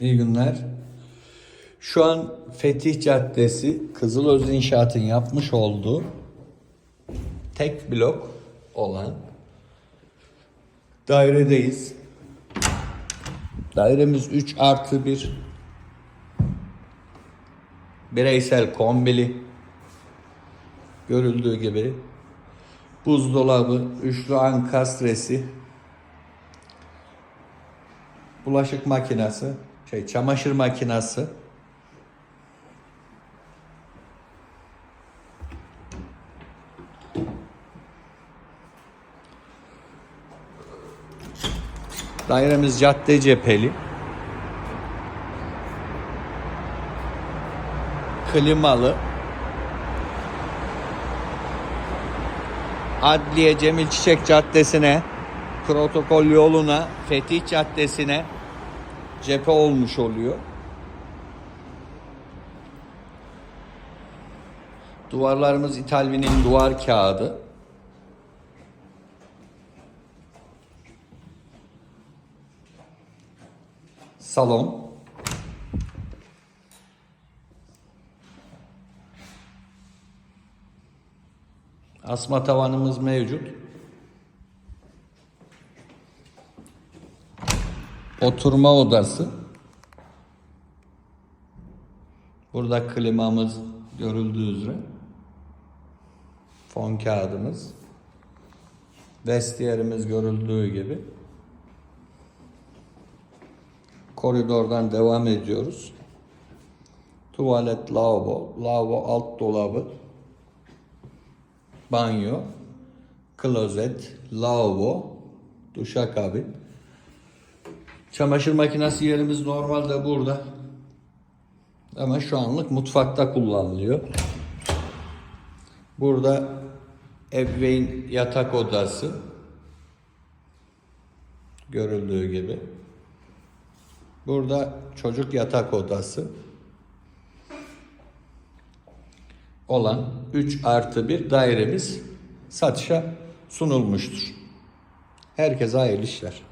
İyi günler. Şu an Fetih Caddesi Kızılöz İnşaat'ın yapmış olduğu tek blok olan dairedeyiz. Dairemiz 3 artı 1. Bireysel kombili. Görüldüğü gibi. Buzdolabı, üçlü ankastresi, bulaşık makinesi, şey çamaşır makinesi, Dairemiz cadde cepheli. Klimalı. Adliye Cemil Çiçek Caddesi'ne, protokol yoluna, Fetih Caddesi'ne cephe olmuş oluyor. Duvarlarımız İtalvi'nin duvar kağıdı. Salon. Asma tavanımız mevcut. Oturma odası. Burada klimamız görüldüğü üzere. Fon kağıdımız. Vestiyerimiz görüldüğü gibi. Koridordan devam ediyoruz. Tuvalet, lavabo, lavabo alt dolabı, banyo, klozet, lavabo, duşakabin. Çamaşır makinesi yerimiz normalde burada. Ama şu anlık mutfakta kullanılıyor. Burada ebeveyn yatak odası görüldüğü gibi. Burada çocuk yatak odası olan 3 artı bir dairemiz satışa sunulmuştur. Herkese hayırlı işler.